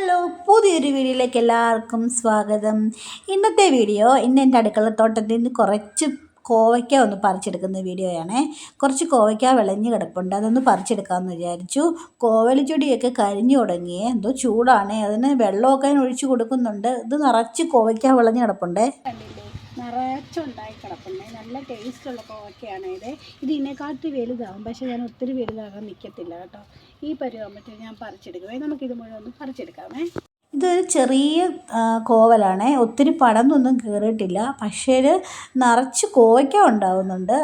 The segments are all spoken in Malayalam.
ഹലോ പുതിയൊരു വീഡിയോയിലേക്ക് എല്ലാവർക്കും സ്വാഗതം. ഇന്നത്തെ വീഡിയോ ഇന്ന് എന്റെ അടുക്കളത്തോട്ടത്തിൽ നിന്ന് കുറച്ച് കോവയ്ക്ക ഒന്ന് പറിച്ചെടുക്കുന്ന വീഡിയോയാണ്. കുറച്ച് കോവയ്ക്ക വിളഞ്ഞ് കിടപ്പുണ്ട്. അതൊന്ന് പറിച്ചെടുക്കാമെന്ന് വിചാരിച്ചു. കോവലിച്ചെടിയൊക്കെ കരിഞ്ഞു തുടങ്ങിയേ എന്തോ ചൂടാണ്. അതിന് വെള്ളമൊക്കെ ഒഴിച്ചു കൊടുക്കുന്നുണ്ട്. ഇത് നിറച്ച് കോവയ്ക്ക വിളഞ്ഞ് കിടപ്പുണ്ട്. നിറച്ചുണ്ടായി കിടക്കുന്നത് നല്ല ടേസ്റ്റുള്ള കോവക്കയാണ് ഇത്. ഇത് ഇതിനെക്കാട്ടി വലുതാവും. പക്ഷേ ഞാൻ ഒത്തിരി വലുതാകാൻ നിൽക്കത്തില്ല കേട്ടോ. ഈ പരുവാകുമ്പോഴത്തേക്ക് ഞാൻ പറിച്ചെടുക്കുമേ നമുക്കിത് മുഴുവൻ ഒന്ന് പറിച്ചെടുക്കാമേ. ഇതൊരു ചെറിയ കോവലാണേ. ഒത്തിരി പടന്നൊന്നും കയറിയിട്ടില്ല പക്ഷേ നിറച്ച് കോവയ്ക്ക ഉണ്ടാവുന്നുണ്ട്.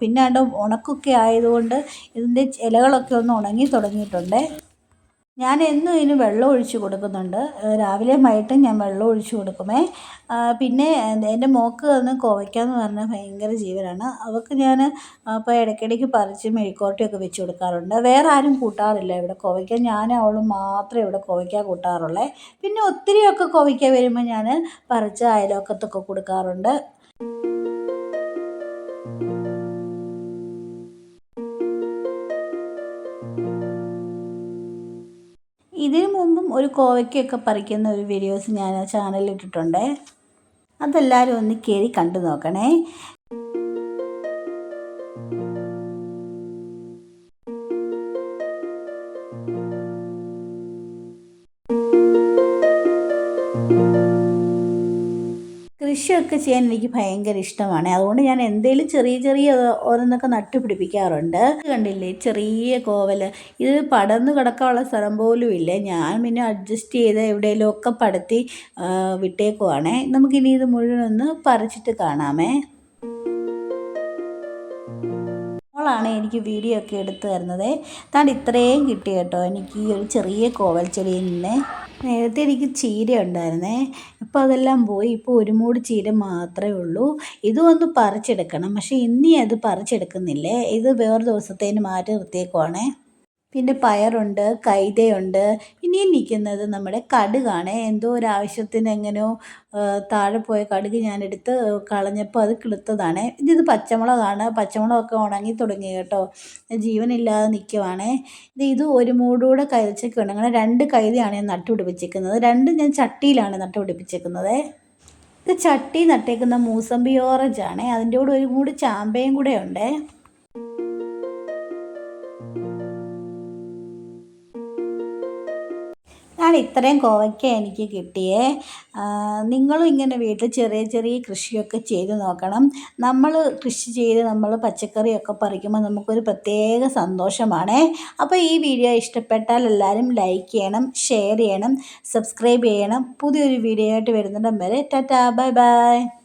പിന്നാണ്ട് പിന്നെ ഉണക്കൊക്കെ ആയതുകൊണ്ട് ഇതിന്റെ ഇലകളൊക്കെ ഒന്ന് ഉണങ്ങി തുടങ്ങിയിട്ടുണ്ട്. ഞാൻ എന്നും ഇതിന് വെള്ളം ഒഴിച്ച് കൊടുക്കുന്നുണ്ട്. രാവിലെ രാവിലെയും വൈകിട്ടും ഞാൻ വെള്ളം ഒഴിച്ച് കൊടുക്കുമേ. പിന്നെ എന്റെ മോക്ക് വന്ന് കോവയ്ക്ക എന്ന് പറഞ്ഞാൽ ഭയങ്കര ജീവനാണ്. അവൾക്ക് ഞാൻ അപ്പോൾ ഇടയ്ക്കിടയ്ക്ക് പറിച്ച് മെഴുക്കോട്ടയൊക്കെ വെച്ച് കൊടുക്കാറുണ്ട്. വേറെ ആരും കൂട്ടാറില്ല ഇവിടെ കോവയ്ക്ക. ഞാൻ അവളും മാത്രമേ ഇവിടെ കോവയ്ക്ക കൂട്ടാറുള്ളേ. പിന്നെ ഒത്തിരിയൊക്കെ കോവയ്ക്ക വരുമ്പോൾ ഞാൻ പറിച്ച് അയലോക്കത്തൊക്കെ കൊടുക്കാറുണ്ട്. ഇതിനു മുമ്പും ഒരു കോവയ്ക്കൊക്കെ പറിക്കുന്ന ഒരു വീഡിയോസ് ഞാൻ ചാനലിൽ ഇട്ടിട്ടുണ്ട്. അതെല്ലാവരും ഒന്ന് കയറി കണ്ടു നോക്കണേ. കൃഷിയൊക്കെ ചെയ്യാൻ എനിക്ക് ഭയങ്കര ഇഷ്ടമാണ്. അതുകൊണ്ട് ഞാൻ എന്തെങ്കിലും ചെറിയ ചെറിയ ഓരോന്നൊക്കെ നട്ടുപിടിപ്പിക്കാറുണ്ട്. കണ്ടില്ലേ? ചെറിയ കോവൽ ഇത് പടർന്നു കിടക്കാനുള്ള സ്ഥലം പോലും ഇല്ല. ഞാൻ പിന്നെ അഡ്ജസ്റ്റ് ചെയ്ത് എവിടെയെങ്കിലും ഒക്കെ പടത്തി വിട്ടേക്കുവാണേ. നമുക്കിനി ഇത് മുഴുവൻ ഒന്ന് പറിച്ചിട്ട് കാണാമേ. മോളാണ് എനിക്ക് വീഡിയോ ഒക്കെ എടുത്തു തരുന്നത്. താണ്ട് ഇത്രയും കിട്ടി കേട്ടോ. എനിക്ക് ഈ ഒരു ചെറിയ കോവൽ ചെടിയിൽ നിന്ന് നേരത്തെ എനിക്ക് ചീര ഉണ്ടായിരുന്നേ. ഇപ്പോൾ അതെല്ലാം പോയി. ഇപ്പോൾ ഒരു മൂട് ചീര മാത്രമേ ഉള്ളൂ. ഇതും ഒന്ന് പറിച്ചെടുക്കണം. പക്ഷേ ഇനി അത് പറിച്ചെടുക്കുന്നില്ലേ? ഇത് വേറെ ദിവസത്തേന് മാറ്റി നിർത്തിയേക്കുവാണേ. പിന്നെ പയറുണ്ട് കൈതയുണ്ട്. ഇനിയും നിൽക്കുന്നത് നമ്മുടെ കടുകാണ്. എന്തോ ഒരു ആവശ്യത്തിന് എങ്ങനെയോ താഴെ പോയ കടുക് ഞാനെടുത്ത് കളഞ്ഞപ്പോൾ അത് കിളുത്തതാണ്. ഇതിത് പച്ചമുളകാണ്. പച്ചമുളകൊക്കെ ഉണങ്ങി തുടങ്ങി കേട്ടോ. ജീവനില്ലാതെ നിൽക്കുവാണേ. ഇത് ഇത് ഒരു മൂടൂടെ കഴിച്ചൊക്കെയുണ്ട് അങ്ങനെ രണ്ട് കൈതയാണ് ഞാൻ നട്ടുപിടിപ്പിച്ചേക്കുന്നത്. രണ്ടും ഞാൻ ചട്ടിയിലാണ് നട്ടുപിടിപ്പിച്ചേക്കുന്നത്. ഇത് ചട്ടി നട്ടേക്കുന്ന മൂസമ്പി ഓറഞ്ച് ആണ് അതിന്റെ കൂടെ ഒരു കൂടി ചാമ്പയും കൂടെ ഉണ്ട്. ഇത്രയും കോവയ്ക്ക എനിക്ക് കിട്ടിയേ. നിങ്ങളും ഇങ്ങനെ വീട്ടിൽ ചെറിയ ചെറിയ കൃഷിയൊക്കെ ചെയ്ത് നോക്കണം. നമ്മൾ കൃഷി ചെയ്ത് നമ്മൾ പച്ചക്കറിയൊക്കെ പറിക്കുമ്പോൾ നമുക്കൊരു പ്രത്യേക സന്തോഷമാണേ. അപ്പോൾ ഈ വീഡിയോ ഇഷ്ടപ്പെട്ടാൽ എല്ലാവരും ലൈക്ക് ചെയ്യണം ഷെയർ ചെയ്യണം സബ്സ്ക്രൈബ് ചെയ്യണം. പുതിയൊരു വീഡിയോ ആയിട്ട് വരുന്നിടം വരെ ടാറ്റാ ബൈ ബൈ.